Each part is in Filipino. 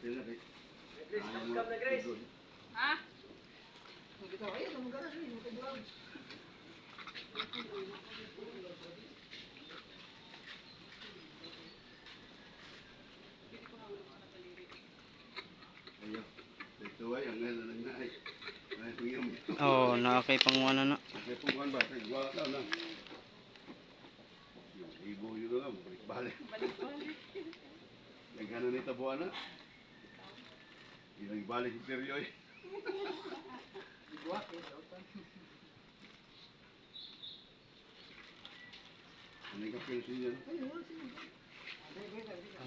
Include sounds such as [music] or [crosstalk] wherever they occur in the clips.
Ha? Oo, oh, nakakay panguana na. Nakakay panguana ba? Kaya wala na lang. Ibo yun na lang, balik-balik. Naghana ni Tabuana. Yung nagbalik yung peryo eh. Iguak eh, sautan. Ano yung kapilsin niya?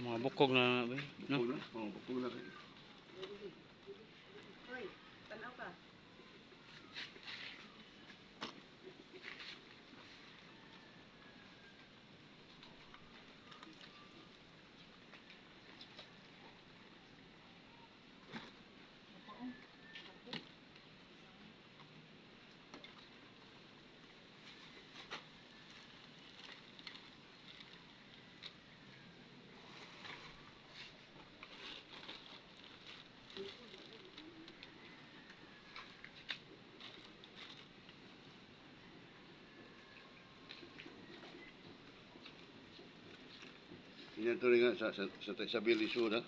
Mga bukog na na ba? Bukog na, bukog na. Yan to nga sa, sa, sa, sa Bilisura.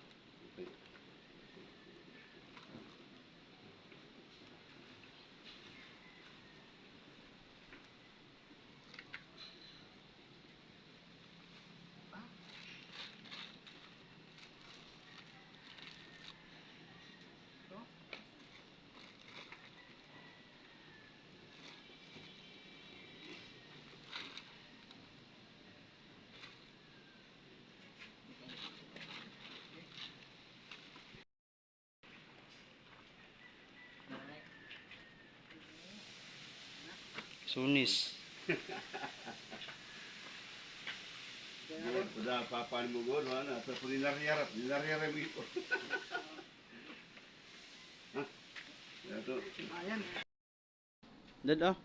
Sunis. Udah papan mo gol, mana? Sa pulinariyarap, nilariyarap mo ito. [laughs] Ha? Yan to. Ayan. Dad ah.